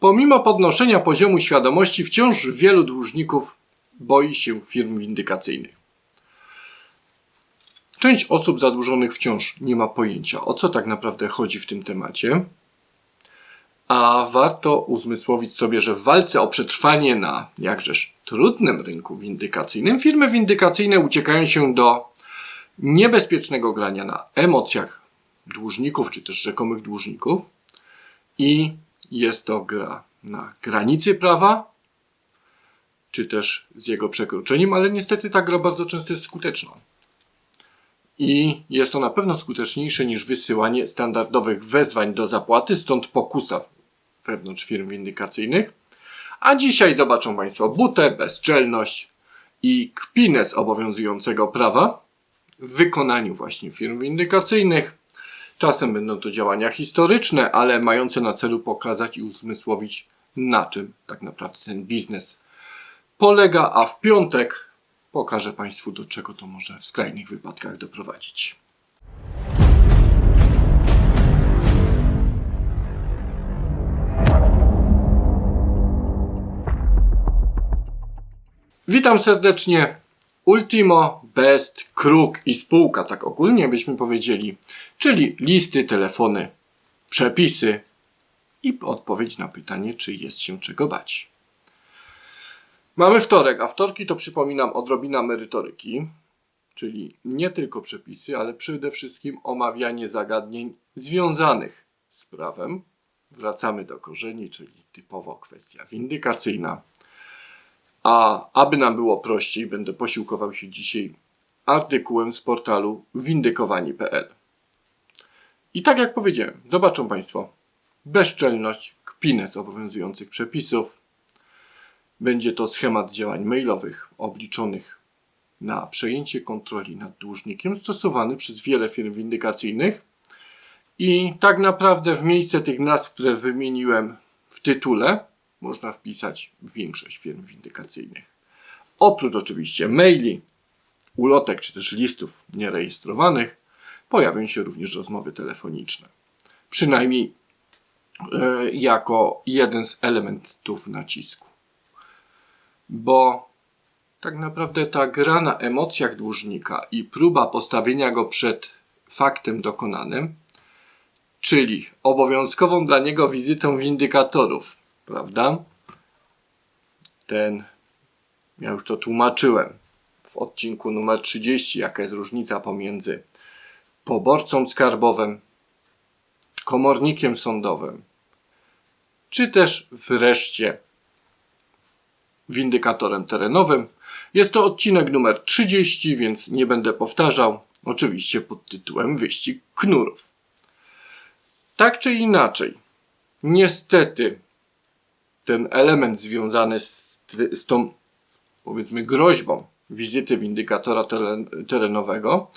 Pomimo podnoszenia poziomu świadomości, wciąż wielu dłużników boi się firm windykacyjnych. Część osób zadłużonych wciąż nie ma pojęcia, o co tak naprawdę chodzi w tym temacie. A warto uzmysłowić sobie, że w walce o przetrwanie na jakżeż trudnym rynku windykacyjnym, firmy windykacyjne uciekają się do niebezpiecznego grania na emocjach dłużników, czy też rzekomych dłużników. I jest to gra na granicy prawa, czy też z jego przekroczeniem, ale niestety ta gra bardzo często jest skuteczna. I jest to na pewno skuteczniejsze niż wysyłanie standardowych wezwań do zapłaty, stąd pokusa wewnątrz firm windykacyjnych. A dzisiaj zobaczą Państwo butę, bezczelność i kpinę z obowiązującego prawa w wykonaniu właśnie firm windykacyjnych. Czasem będą to działania historyczne, ale mające na celu pokazać i uzmysłowić, na czym tak naprawdę ten biznes polega, a w piątek pokażę Państwu, do czego to może w skrajnych wypadkach doprowadzić. Witam serdecznie. Ultimo, Best, Kruk i spółka, tak ogólnie byśmy powiedzieli, czyli listy, telefony, przepisy i odpowiedź na pytanie, czy jest się czego bać. Mamy wtorek, a wtorki to przypominam odrobina merytoryki, czyli nie tylko przepisy, ale przede wszystkim omawianie zagadnień związanych z prawem. Wracamy do korzeni, czyli typowo kwestia windykacyjna. A aby nam było prościej, będę posiłkował się dzisiaj artykułem z portalu windykowani.pl. I tak jak powiedziałem, zobaczą Państwo bezczelność, kpinę z obowiązujących przepisów. Będzie to schemat działań mailowych obliczonych na przejęcie kontroli nad dłużnikiem stosowany przez wiele firm windykacyjnych. I tak naprawdę w miejsce tych nazw, które wymieniłem w tytule, można wpisać większość firm windykacyjnych. Oprócz oczywiście maili, ulotek czy też listów nierejestrowanych, pojawią się również rozmowy telefoniczne. Przynajmniej e, jako jeden z elementów nacisku. Bo tak naprawdę ta gra na emocjach dłużnika i próba postawienia go przed faktem dokonanym, czyli obowiązkową dla niego wizytą windykatorów, prawda? Ten, ja już to tłumaczyłem w odcinku numer 30, jaka jest różnica pomiędzy poborcą skarbowym, komornikiem sądowym, czy też wreszcie windykatorem terenowym. Jest to odcinek numer 30, więc nie będę powtarzał. Oczywiście pod tytułem Wyścig Knurów. Tak czy inaczej, niestety ten element związany z, z tą, powiedzmy, groźbą wizyty windykatora teren, terenowego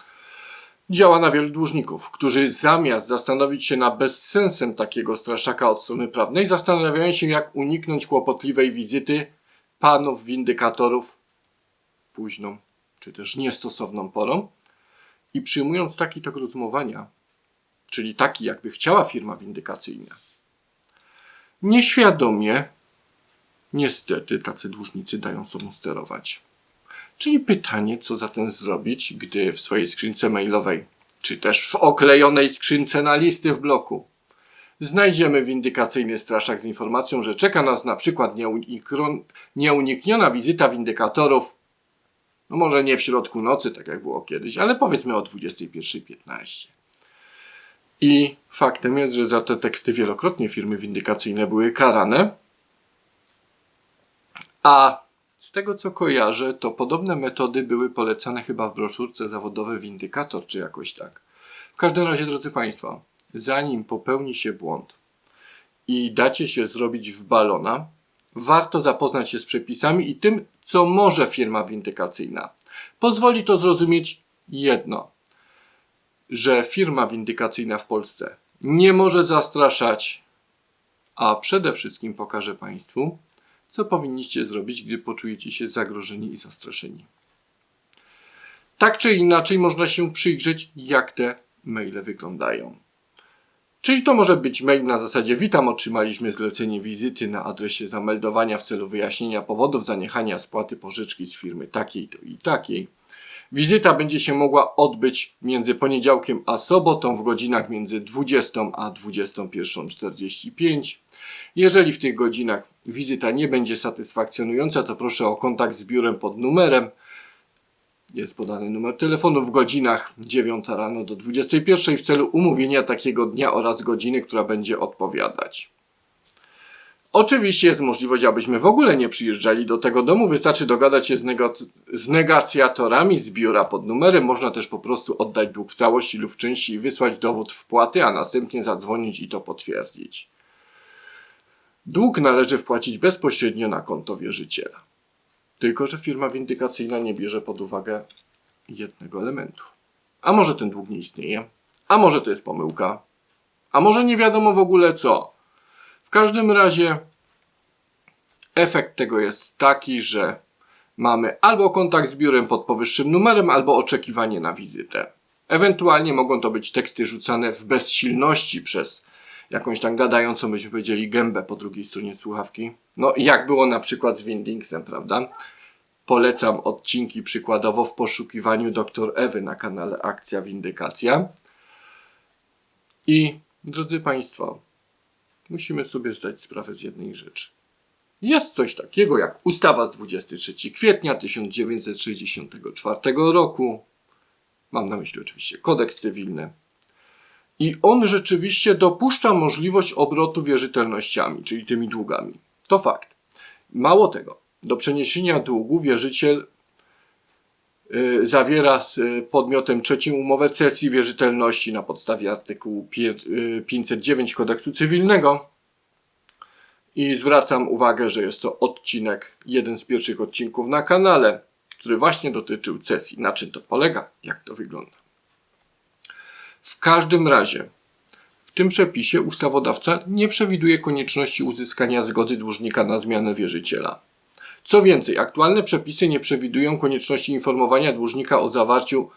działa na wielu dłużników, którzy zamiast zastanowić się nad bezsensem takiego straszaka od strony prawnej, zastanawiają się, jak uniknąć kłopotliwej wizyty panów windykatorów późną czy też niestosowną porą i przyjmując taki tok rozumowania, czyli taki, jakby chciała firma windykacyjna, nieświadomie, niestety, tacy dłużnicy dają sobą sterować. Czyli pytanie, co zatem zrobić, gdy w swojej skrzynce mailowej, czy też w oklejonej skrzynce na listy w bloku, znajdziemy windykacyjny straszak z informacją, że czeka nas na przykład nieunikniona wizyta windykatorów, no może nie w środku nocy, tak jak było kiedyś, ale powiedzmy o 21.15. I faktem jest, że za te teksty wielokrotnie firmy windykacyjne były karane, a tego co kojarzę, to podobne metody były polecane chyba w broszurce zawodowy windykator, czy jakoś tak. W każdym razie, drodzy Państwo, zanim popełni się błąd i dacie się zrobić w balona, warto zapoznać się z przepisami i tym, co może firma windykacyjna. Pozwoli to zrozumieć jedno, że firma windykacyjna w Polsce nie może zastraszać, a przede wszystkim pokaże Państwu, co powinniście zrobić, gdy poczujecie się zagrożeni i zastraszeni. Tak czy inaczej można się przyjrzeć, jak te maile wyglądają. Czyli to może być mail na zasadzie witam, otrzymaliśmy zlecenie wizyty na adresie zameldowania w celu wyjaśnienia powodów zaniechania spłaty pożyczki z firmy takiej to i takiej. Wizyta będzie się mogła odbyć między poniedziałkiem a sobotą w godzinach między 20 a 21.45. Jeżeli w tych godzinach wizyta nie będzie satysfakcjonująca, to proszę o kontakt z biurem pod numerem. Jest podany numer telefonu w godzinach 9 rano do 21 w celu umówienia takiego dnia oraz godziny, która będzie odpowiadać. Oczywiście jest możliwość, abyśmy w ogóle nie przyjeżdżali do tego domu. Wystarczy dogadać się z, negoc- z negocjatorami z biura pod numerem. Można też po prostu oddać dług w całości lub w części i wysłać dowód wpłaty, a następnie zadzwonić i to potwierdzić. Dług należy wpłacić bezpośrednio na konto wierzyciela. Tylko, że firma windykacyjna nie bierze pod uwagę jednego elementu. A może ten dług nie istnieje? A może to jest pomyłka? A może nie wiadomo w ogóle co? W każdym razie efekt tego jest taki, że mamy albo kontakt z biurem pod powyższym numerem, albo oczekiwanie na wizytę. Ewentualnie mogą to być teksty rzucane w bezsilności przez jakąś tam gadającą, byśmy powiedzieli, gębę po drugiej stronie słuchawki. No jak było na przykład z Windingsem, prawda? Polecam odcinki przykładowo w poszukiwaniu dr Ewy na kanale Akcja Windykacja. I drodzy Państwo, musimy sobie zdać sprawę z jednej rzeczy. Jest coś takiego jak ustawa z 23 kwietnia 1964 roku. Mam na myśli oczywiście kodeks cywilny. I on rzeczywiście dopuszcza możliwość obrotu wierzytelnościami, czyli tymi długami. To fakt. Mało tego, do przeniesienia długu wierzyciel y, zawiera z podmiotem trzecim umowę cesji wierzytelności na podstawie artykułu pie- y, 509 kodeksu cywilnego. I zwracam uwagę, że jest to odcinek, jeden z pierwszych odcinków na kanale, który właśnie dotyczył cesji. Na czym to polega? Jak to wygląda? W każdym razie, w tym przepisie ustawodawca nie przewiduje konieczności uzyskania zgody dłużnika na zmianę wierzyciela. Co więcej, aktualne przepisy nie przewidują konieczności informowania dłużnika o zawarciu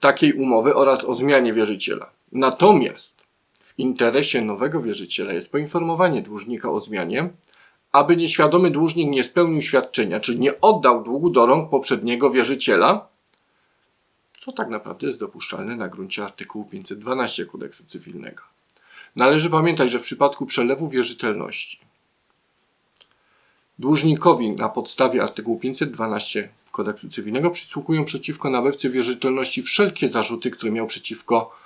takiej umowy oraz o zmianie wierzyciela. Natomiast w interesie nowego wierzyciela jest poinformowanie dłużnika o zmianie, aby nieświadomy dłużnik nie spełnił świadczenia, czyli nie oddał długu do rąk poprzedniego wierzyciela, co tak naprawdę jest dopuszczalne na gruncie artykułu 512 kodeksu cywilnego. Należy pamiętać, że w przypadku przelewu wierzytelności dłużnikowi na podstawie artykułu 512 kodeksu cywilnego przysługują przeciwko nabywcy wierzytelności wszelkie zarzuty, które miał przeciwko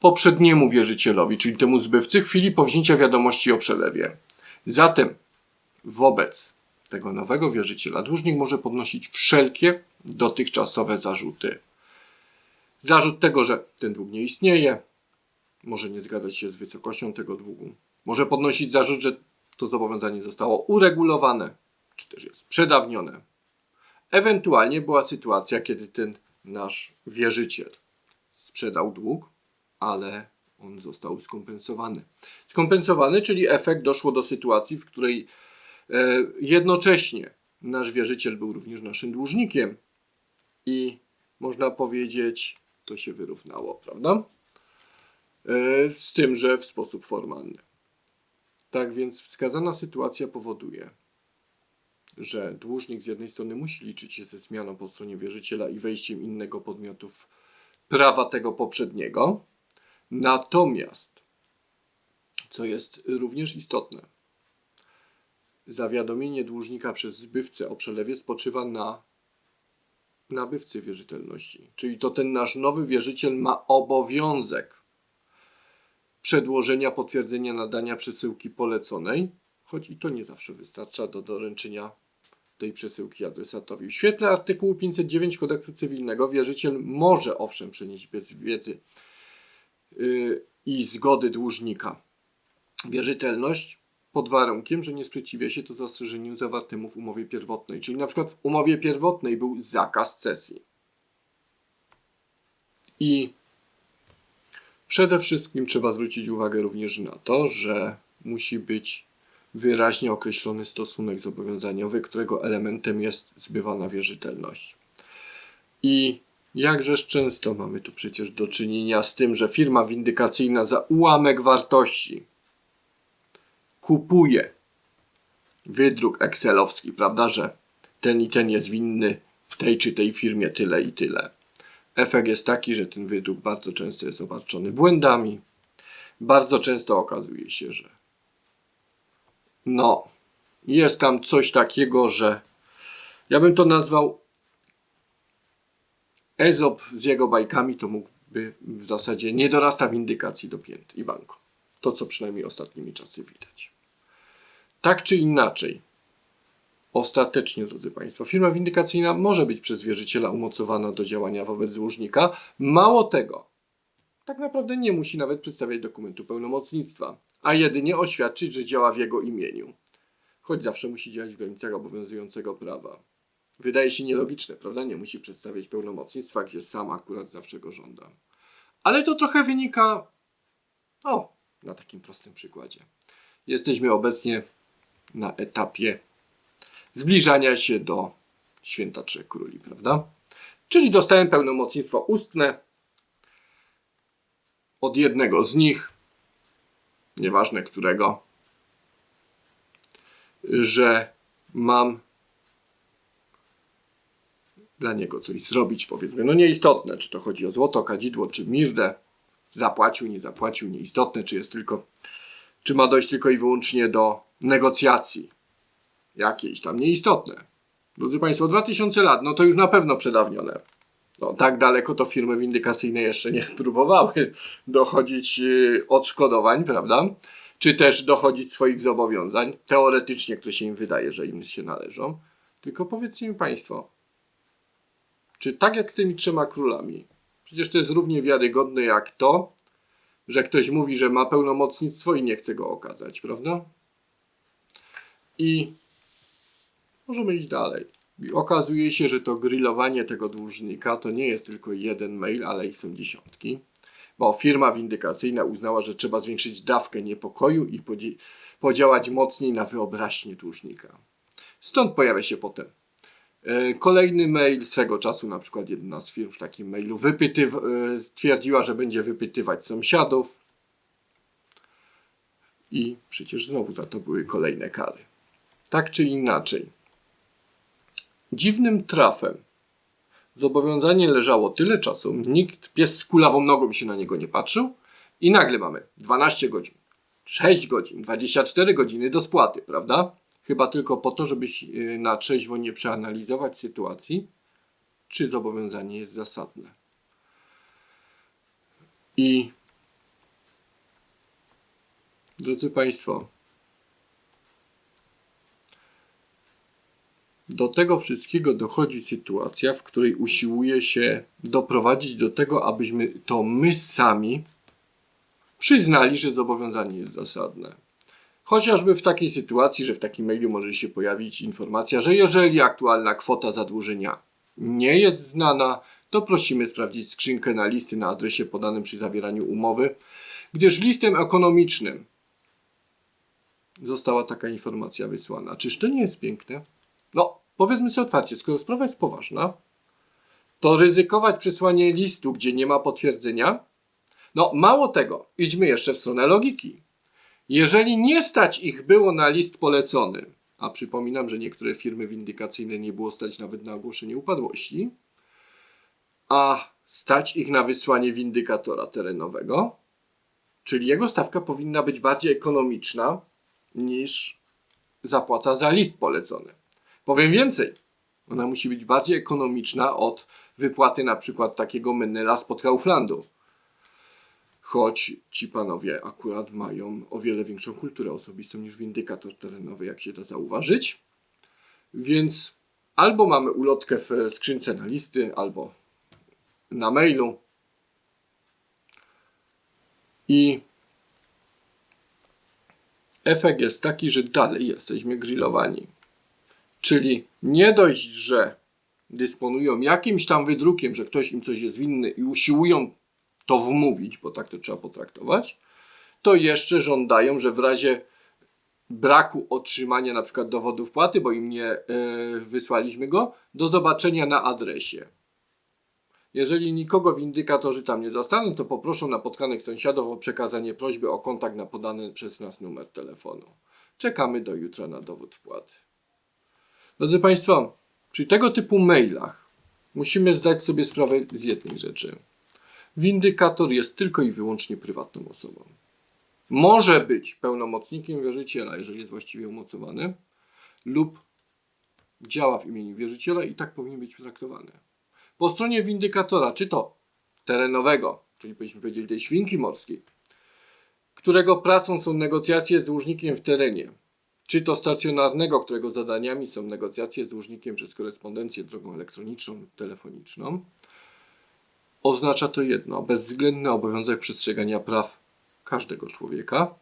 poprzedniemu wierzycielowi, czyli temu zbywcy w chwili powzięcia wiadomości o przelewie. Zatem wobec tego nowego wierzyciela dłużnik może podnosić wszelkie dotychczasowe zarzuty. Zarzut tego, że ten dług nie istnieje, może nie zgadzać się z wysokością tego długu, może podnosić zarzut, że to zobowiązanie zostało uregulowane, czy też jest przedawnione. Ewentualnie była sytuacja, kiedy ten nasz wierzyciel sprzedał dług, ale on został skompensowany. Skompensowany, czyli efekt doszło do sytuacji, w której e, jednocześnie nasz wierzyciel był również naszym dłużnikiem i można powiedzieć, to się wyrównało, prawda? E, z tym, że w sposób formalny. Tak więc wskazana sytuacja powoduje, że dłużnik z jednej strony musi liczyć się ze zmianą po stronie wierzyciela i wejściem innego podmiotu w prawa tego poprzedniego. Natomiast, co jest również istotne, zawiadomienie dłużnika przez zbywcę o przelewie spoczywa na nabywcy wierzytelności. Czyli to ten nasz nowy wierzyciel ma obowiązek przedłożenia potwierdzenia nadania przesyłki poleconej, choć i to nie zawsze wystarcza do doręczenia tej przesyłki adresatowi. W świetle artykułu 509 kodeksu cywilnego wierzyciel może owszem przenieść bez wiedzy yy, i zgody dłużnika wierzytelność pod warunkiem, że nie sprzeciwia się to zastrzeżeniu zawartemu w umowie pierwotnej. Czyli na przykład w umowie pierwotnej był zakaz cesji. I przede wszystkim trzeba zwrócić uwagę również na to, że musi być wyraźnie określony stosunek zobowiązaniowy, którego elementem jest zbywana wierzytelność. I Jakżeż często mamy tu przecież do czynienia z tym, że firma windykacyjna za ułamek wartości kupuje wydruk excelowski, prawda, że ten i ten jest winny tej czy tej firmie tyle i tyle. Efekt jest taki, że ten wydruk bardzo często jest obarczony błędami. Bardzo często okazuje się, że no, jest tam coś takiego, że ja bym to nazwał Ezop z jego bajkami, to mógłby w zasadzie nie dorasta windykacji do pięt i banku. To, co przynajmniej ostatnimi czasy widać. Tak czy inaczej, Ostatecznie, drodzy Państwo, firma windykacyjna może być przez wierzyciela umocowana do działania wobec dłużnika. Mało tego, tak naprawdę nie musi nawet przedstawiać dokumentu pełnomocnictwa, a jedynie oświadczyć, że działa w jego imieniu. Choć zawsze musi działać w granicach obowiązującego prawa. Wydaje się nielogiczne, prawda? Nie musi przedstawiać pełnomocnictwa, gdzie sam akurat zawsze go żąda. Ale to trochę wynika. O, na takim prostym przykładzie. Jesteśmy obecnie na etapie zbliżania się do święta Trzech Króli, prawda? Czyli dostałem pełnomocnictwo ustne od jednego z nich, nieważne którego, że mam dla niego coś zrobić, powiedzmy. No nieistotne, czy to chodzi o złoto, kadzidło, czy mirdę. Zapłacił, nie zapłacił, nieistotne, czy jest tylko, czy ma dojść tylko i wyłącznie do negocjacji jakieś tam nieistotne. Drodzy Państwo, 2000 lat, no to już na pewno przedawnione. No, tak daleko to firmy windykacyjne jeszcze nie próbowały dochodzić yy, odszkodowań, prawda? Czy też dochodzić swoich zobowiązań, teoretycznie, które się im wydaje, że im się należą. Tylko powiedzcie mi Państwo, czy tak jak z tymi trzema królami, przecież to jest równie wiarygodne jak to, że ktoś mówi, że ma pełnomocnictwo i nie chce go okazać, prawda? I Możemy iść dalej. I okazuje się, że to grillowanie tego dłużnika to nie jest tylko jeden mail, ale ich są dziesiątki. Bo firma windykacyjna uznała, że trzeba zwiększyć dawkę niepokoju i podziałać mocniej na wyobraźnię dłużnika. Stąd pojawia się potem kolejny mail. Swego czasu na przykład jedna z firm w takim mailu wypytyw- e, stwierdziła, że będzie wypytywać sąsiadów. I przecież znowu za to były kolejne kary. Tak czy inaczej, Dziwnym trafem zobowiązanie leżało tyle czasu, nikt pies z kulawą nogą się na niego nie patrzył i nagle mamy 12 godzin, 6 godzin, 24 godziny do spłaty, prawda? Chyba tylko po to, żeby y, na trzeźwo nie przeanalizować sytuacji, czy zobowiązanie jest zasadne. I drodzy Państwo, Do tego wszystkiego dochodzi sytuacja, w której usiłuje się doprowadzić do tego, abyśmy to my sami przyznali, że zobowiązanie jest zasadne. Chociażby w takiej sytuacji, że w takim mailu może się pojawić informacja, że jeżeli aktualna kwota zadłużenia nie jest znana, to prosimy sprawdzić skrzynkę na listy na adresie podanym przy zawieraniu umowy, gdyż listem ekonomicznym została taka informacja wysłana. Czyż to nie jest piękne? No, powiedzmy sobie otwarcie, skoro sprawa jest poważna, to ryzykować przesłanie listu, gdzie nie ma potwierdzenia? No, mało tego, idźmy jeszcze w stronę logiki. Jeżeli nie stać ich było na list polecony, a przypominam, że niektóre firmy windykacyjne nie było stać nawet na ogłoszenie upadłości, a stać ich na wysłanie windykatora terenowego, czyli jego stawka powinna być bardziej ekonomiczna niż zapłata za list polecony. Powiem więcej. Ona musi być bardziej ekonomiczna od wypłaty na przykład takiego menela spod Kauflandu. Choć ci panowie akurat mają o wiele większą kulturę osobistą niż windykator terenowy, jak się da zauważyć. Więc albo mamy ulotkę w skrzynce na listy, albo na mailu. I efekt jest taki, że dalej jesteśmy grillowani. Czyli nie dość, że dysponują jakimś tam wydrukiem, że ktoś im coś jest winny i usiłują to wmówić, bo tak to trzeba potraktować, to jeszcze żądają, że w razie braku otrzymania na przykład dowodu wpłaty, bo im nie yy, wysłaliśmy go, do zobaczenia na adresie. Jeżeli nikogo windykatorzy tam nie zastaną, to poproszą napotkanych sąsiadów o przekazanie prośby o kontakt na podany przez nas numer telefonu. Czekamy do jutra na dowód wpłaty. Drodzy Państwo, przy tego typu mailach musimy zdać sobie sprawę z jednej rzeczy. Windykator jest tylko i wyłącznie prywatną osobą. Może być pełnomocnikiem wierzyciela, jeżeli jest właściwie umocowany, lub działa w imieniu wierzyciela i tak powinien być traktowany. Po stronie windykatora, czy to terenowego, czyli byśmy powiedzieli tej świnki morskiej, którego pracą są negocjacje z dłużnikiem w terenie, czy to stacjonarnego, którego zadaniami są negocjacje z dłużnikiem przez korespondencję drogą elektroniczną telefoniczną, oznacza to jedno: bezwzględny obowiązek przestrzegania praw każdego człowieka,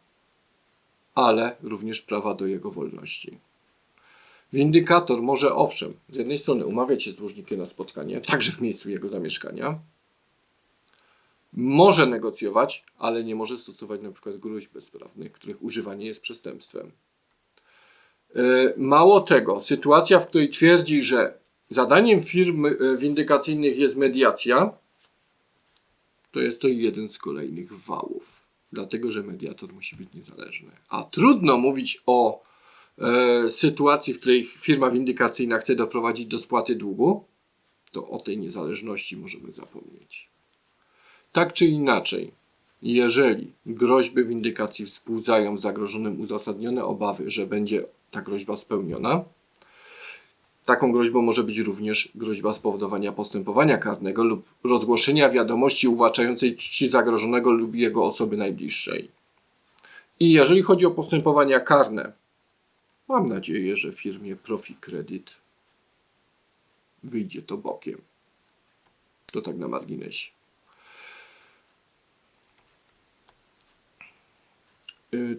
ale również prawa do jego wolności. Windykator może owszem, z jednej strony umawiać się z dłużnikiem na spotkanie, także w miejscu jego zamieszkania, może negocjować, ale nie może stosować przykład gruźb bezprawnych, których używanie jest przestępstwem. Yy, Mało tego, sytuacja, w której twierdzi, że zadaniem firm yy, windykacyjnych jest mediacja, to jest to jeden z kolejnych wałów. Dlatego, że mediator musi być niezależny. A trudno mówić o e, sytuacji, w której firma windykacyjna chce doprowadzić do spłaty długu, to o tej niezależności możemy zapomnieć. Tak czy inaczej, jeżeli groźby windykacji wzbudzają zagrożonym uzasadnione obawy, że będzie ta groźba spełniona, Taką groźbą może być również groźba spowodowania postępowania karnego lub rozgłoszenia wiadomości uwłaczającej czci zagrożonego lub jego osoby najbliższej. I jeżeli chodzi o postępowania karne, mam nadzieję, że firmie Profi Credit wyjdzie to bokiem. To tak na marginesie.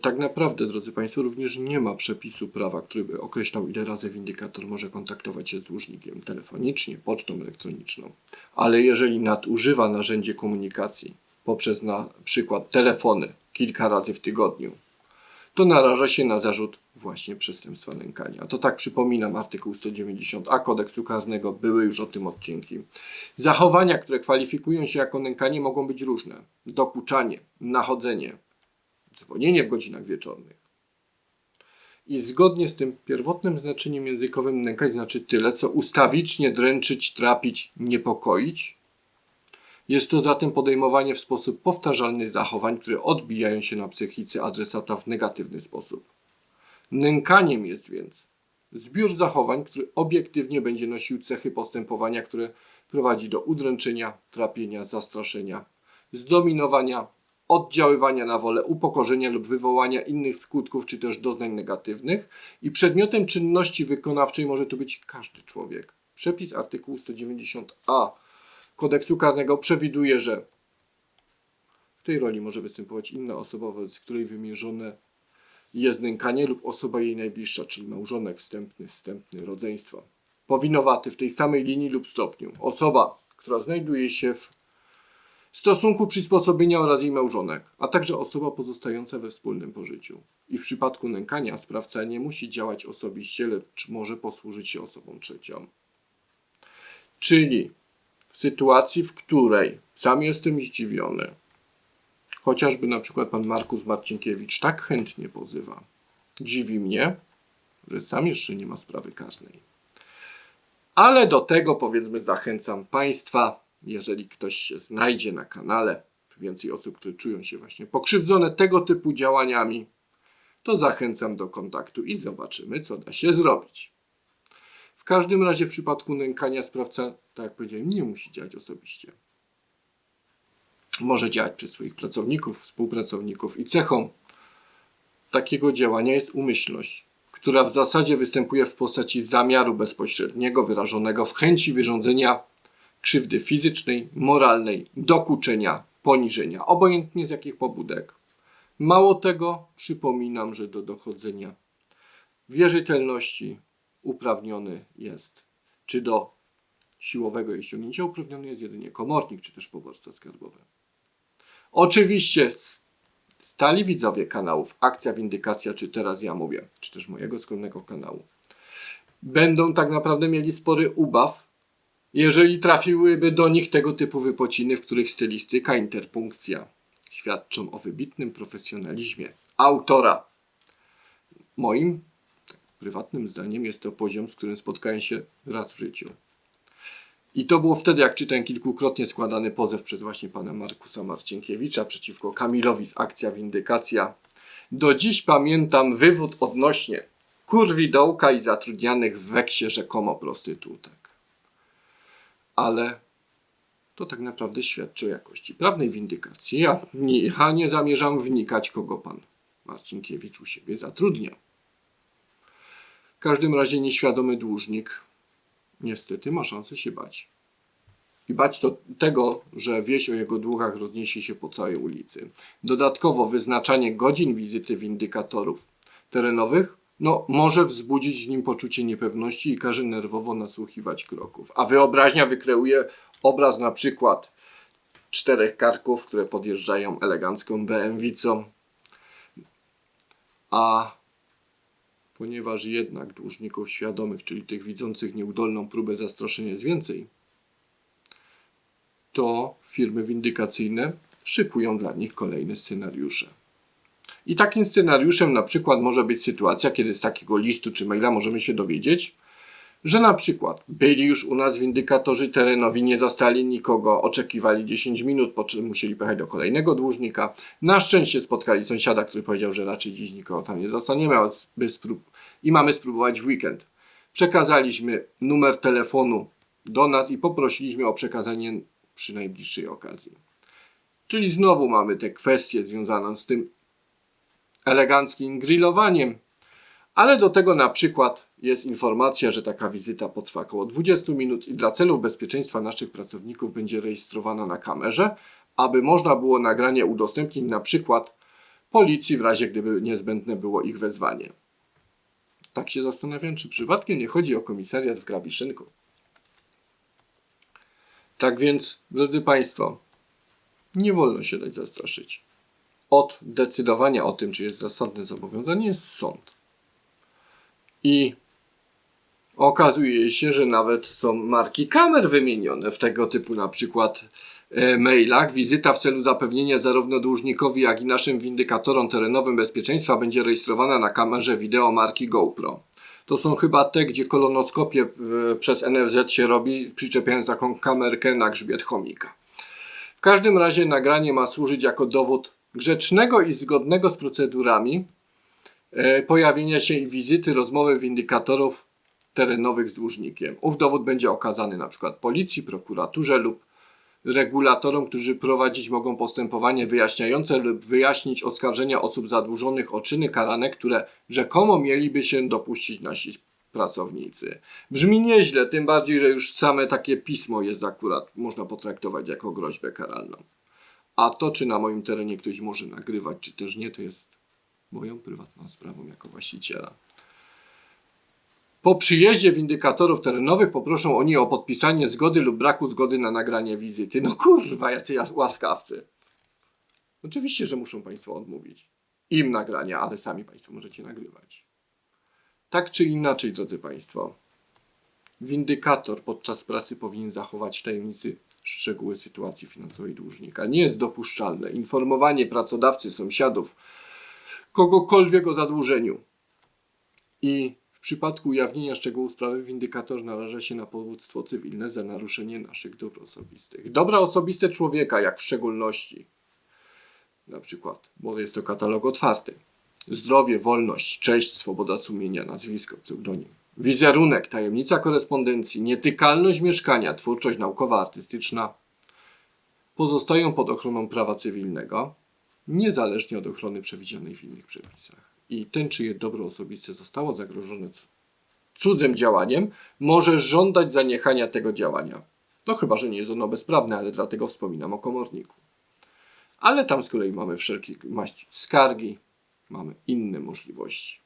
Tak naprawdę, drodzy Państwo, również nie ma przepisu prawa, który by określał, ile razy windykator może kontaktować się z dłużnikiem telefonicznie, pocztą elektroniczną. Ale jeżeli nadużywa narzędzie komunikacji poprzez na przykład telefony kilka razy w tygodniu, to naraża się na zarzut właśnie przestępstwa nękania. A to tak przypominam, artykuł 190a kodeksu karnego, były już o tym odcinki. Zachowania, które kwalifikują się jako nękanie, mogą być różne: dokuczanie, nachodzenie, dzwonienie w godzinach wieczornych. I zgodnie z tym pierwotnym znaczeniem językowym nękać znaczy tyle, co ustawicznie dręczyć, trapić, niepokoić. Jest to zatem podejmowanie w sposób powtarzalny zachowań, które odbijają się na psychice adresata w negatywny sposób. Nękaniem jest więc zbiór zachowań, który obiektywnie będzie nosił cechy postępowania, które prowadzi do udręczenia, trapienia, zastraszenia, zdominowania, oddziaływania na wolę, upokorzenia lub wywołania innych skutków czy też doznań negatywnych i przedmiotem czynności wykonawczej może to być każdy człowiek. Przepis artykułu 190a kodeksu karnego przewiduje, że w tej roli może występować inna osoba, wobec której wymierzone jest nękanie lub osoba jej najbliższa, czyli małżonek wstępny, wstępny, rodzeństwo. Powinowaty w tej samej linii lub stopniu. Osoba, która znajduje się w stosunku przysposobienia oraz jej małżonek, a także osoba pozostająca we wspólnym pożyciu. I w przypadku nękania sprawca nie musi działać osobiście, lecz może posłużyć się osobą trzecią. Czyli w sytuacji, w której sam jestem zdziwiony, chociażby na przykład pan Markus Marcinkiewicz tak chętnie pozywa, dziwi mnie, że sam jeszcze nie ma sprawy karnej. Ale do tego powiedzmy zachęcam Państwa, jeżeli ktoś się znajdzie na kanale, więcej osób, które czują się właśnie pokrzywdzone tego typu działaniami, to zachęcam do kontaktu i zobaczymy, co da się zrobić. W każdym razie w przypadku nękania sprawca, tak jak powiedziałem, nie musi działać osobiście. Może działać przez swoich pracowników, współpracowników i cechą takiego działania jest umyślność, która w zasadzie występuje w postaci zamiaru bezpośredniego wyrażonego w chęci wyrządzenia krzywdy fizycznej, moralnej, dokuczenia, poniżenia, obojętnie z jakich pobudek. Mało tego, przypominam, że do dochodzenia wierzytelności uprawniony jest, czy do siłowego jej ściągnięcia uprawniony jest jedynie komornik, czy też poborstwo skarbowe. Oczywiście stali widzowie kanałów Akcja Windykacja, czy teraz ja mówię, czy też mojego skromnego kanału, będą tak naprawdę mieli spory ubaw, jeżeli trafiłyby do nich tego typu wypociny, w których stylistyka, interpunkcja świadczą o wybitnym profesjonalizmie autora. Moim prywatnym zdaniem jest to poziom, z którym spotkałem się raz w życiu. I to było wtedy, jak czytałem kilkukrotnie składany pozew przez właśnie pana Markusa Marcinkiewicza przeciwko Kamilowi z akcja Windykacja. Do dziś pamiętam wywód odnośnie kurwidołka i zatrudnianych w weksie rzekomo prostytutek. Ale to tak naprawdę świadczy o jakości prawnej windykacji. Ja nie, ja nie zamierzam wnikać, kogo pan Marcinkiewicz u siebie zatrudniał. W każdym razie nieświadomy dłużnik niestety ma szansę się bać. I bać to tego, że wieść o jego długach rozniesie się po całej ulicy. Dodatkowo wyznaczanie godzin wizyty windykatorów terenowych no, może wzbudzić w nim poczucie niepewności i każe nerwowo nasłuchiwać kroków. A wyobraźnia wykreuje obraz na przykład czterech karków, które podjeżdżają elegancką BMW-cą, a ponieważ jednak dłużników świadomych, czyli tych widzących nieudolną próbę zastraszenia jest więcej, to firmy windykacyjne szykują dla nich kolejne scenariusze. I takim scenariuszem na przykład może być sytuacja, kiedy z takiego listu czy maila możemy się dowiedzieć, że na przykład byli już u nas windykatorzy terenowi, nie zastali nikogo, oczekiwali 10 minut, po czym musieli pojechać do kolejnego dłużnika. Na szczęście spotkali sąsiada, który powiedział, że raczej dziś nikogo tam nie zastaniemy, i mamy spróbować w weekend. Przekazaliśmy numer telefonu do nas i poprosiliśmy o przekazanie przy najbliższej okazji. Czyli znowu mamy tę kwestię związaną z tym eleganckim grillowaniem. Ale do tego na przykład jest informacja, że taka wizyta potrwa około 20 minut i dla celów bezpieczeństwa naszych pracowników będzie rejestrowana na kamerze, aby można było nagranie udostępnić na przykład policji w razie gdyby niezbędne było ich wezwanie. Tak się zastanawiam, czy przypadkiem nie chodzi o komisariat w Grabiszynku. Tak więc, drodzy Państwo, nie wolno się dać zastraszyć. Od decydowania o tym, czy jest zasadne zobowiązanie, jest sąd. I okazuje się, że nawet są marki kamer wymienione w tego typu na przykład e, mailach. Wizyta w celu zapewnienia zarówno dłużnikowi, jak i naszym windykatorom terenowym bezpieczeństwa będzie rejestrowana na kamerze wideo marki GoPro. To są chyba te, gdzie kolonoskopię e, przez NFZ się robi, przyczepiając taką kamerkę na grzbiet chomika. W każdym razie nagranie ma służyć jako dowód grzecznego i zgodnego z procedurami e, pojawienia się i wizyty, rozmowy windykatorów terenowych z dłużnikiem. Ów dowód będzie okazany na przykład policji, prokuraturze lub regulatorom, którzy prowadzić mogą postępowanie wyjaśniające lub wyjaśnić oskarżenia osób zadłużonych o czyny karane, które rzekomo mieliby się dopuścić nasi pracownicy. Brzmi nieźle, tym bardziej, że już same takie pismo jest akurat, można potraktować jako groźbę karalną. A to, czy na moim terenie ktoś może nagrywać, czy też nie, to jest moją prywatną sprawą jako właściciela. Po przyjeździe windykatorów terenowych poproszą oni o podpisanie zgody lub braku zgody na nagranie wizyty. No kurwa, jacy łaskawcy. Oczywiście, że muszą Państwo odmówić im nagrania, ale sami Państwo możecie nagrywać. Tak czy inaczej, drodzy Państwo, windykator podczas pracy powinien zachować tajemnicy szczegóły sytuacji finansowej dłużnika. Nie jest dopuszczalne informowanie pracodawcy, sąsiadów, kogokolwiek o zadłużeniu. I w przypadku ujawnienia szczegółów sprawy windykator naraża się na powództwo cywilne za naruszenie naszych dóbr osobistych. Dobra osobiste człowieka, jak w szczególności, na przykład, bo jest to katalog otwarty. Zdrowie, wolność, cześć, swoboda sumienia, nazwisko, pseudonim. Wizerunek, tajemnica korespondencji, nietykalność mieszkania, twórczość naukowa, artystyczna pozostają pod ochroną prawa cywilnego, niezależnie od ochrony przewidzianej w innych przepisach. I ten, czyje dobro osobiste zostało zagrożone cudzym działaniem, może żądać zaniechania tego działania. No chyba, że nie jest ono bezprawne, ale dlatego wspominam o komorniku. Ale tam z kolei mamy wszelkie maści skargi, mamy inne możliwości.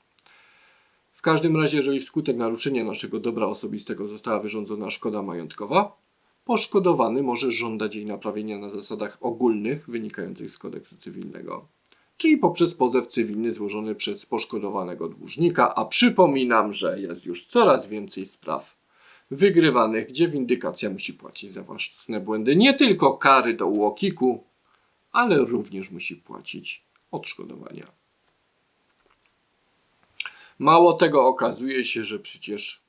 W każdym razie, jeżeli wskutek naruszenia naszego dobra osobistego została wyrządzona szkoda majątkowa, poszkodowany może żądać jej naprawienia na zasadach ogólnych wynikających z kodeksu cywilnego, czyli poprzez pozew cywilny złożony przez poszkodowanego dłużnika, a przypominam, że jest już coraz więcej spraw wygrywanych, gdzie windykacja musi płacić za własne błędy nie tylko kary do UOKiK-u, ale również musi płacić odszkodowania. Mało tego, okazuje się, że przecież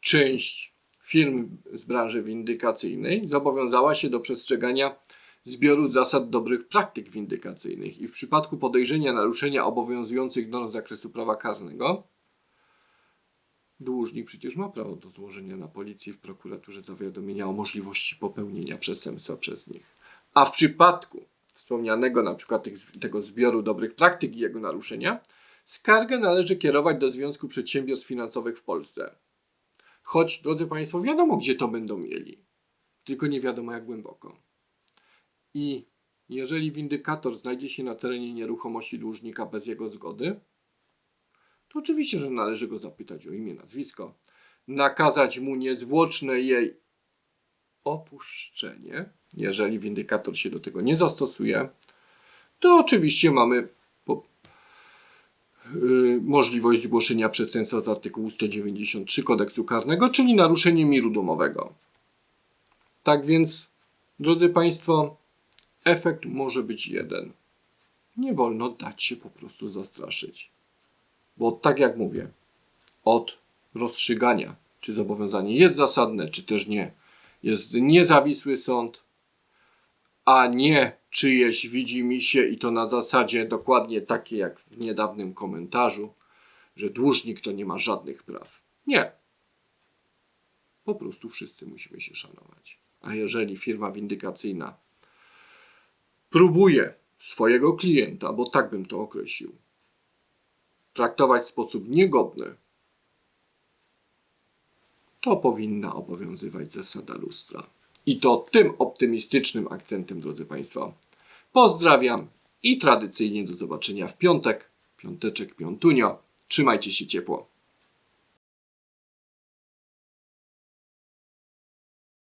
część firm z branży windykacyjnej zobowiązała się do przestrzegania zbioru zasad dobrych praktyk windykacyjnych i w przypadku podejrzenia naruszenia obowiązujących norm z zakresu prawa karnego dłużnik przecież ma prawo do złożenia na policji w prokuraturze zawiadomienia o możliwości popełnienia przestępstwa przez nich. A w przypadku wspomnianego na przykład tych, tego zbioru dobrych praktyk i jego naruszenia, skargę należy kierować do Związku Przedsiębiorstw Finansowych w Polsce. Choć, drodzy Państwo, wiadomo, gdzie to będą mieli, tylko nie wiadomo, jak głęboko. I jeżeli windykator znajdzie się na terenie nieruchomości dłużnika bez jego zgody, to oczywiście, że należy go zapytać o imię, nazwisko, nakazać mu niezwłoczne jej opuszczenie, jeżeli windykator się do tego nie zastosuje, to oczywiście mamy możliwość zgłoszenia przestępstwa z artykułu 193 kodeksu karnego, czyli naruszenie miru domowego. Tak więc, drodzy Państwo, efekt może być jeden. Nie wolno dać się po prostu zastraszyć. Bo tak jak mówię, od rozstrzygania, czy zobowiązanie jest zasadne, czy też nie, jest niezawisły sąd, a nie czyjeś widzi mi się i to na zasadzie dokładnie takiej jak w niedawnym komentarzu, że dłużnik to nie ma żadnych praw. Nie. Po prostu wszyscy musimy się szanować. A jeżeli firma windykacyjna próbuje swojego klienta, bo tak bym to określił, traktować w sposób niegodny, to powinna obowiązywać zasada lustra. I to tym optymistycznym akcentem, drodzy Państwo. Pozdrawiam i tradycyjnie do zobaczenia w piątek. Piąteczek, piątunio. Trzymajcie się ciepło.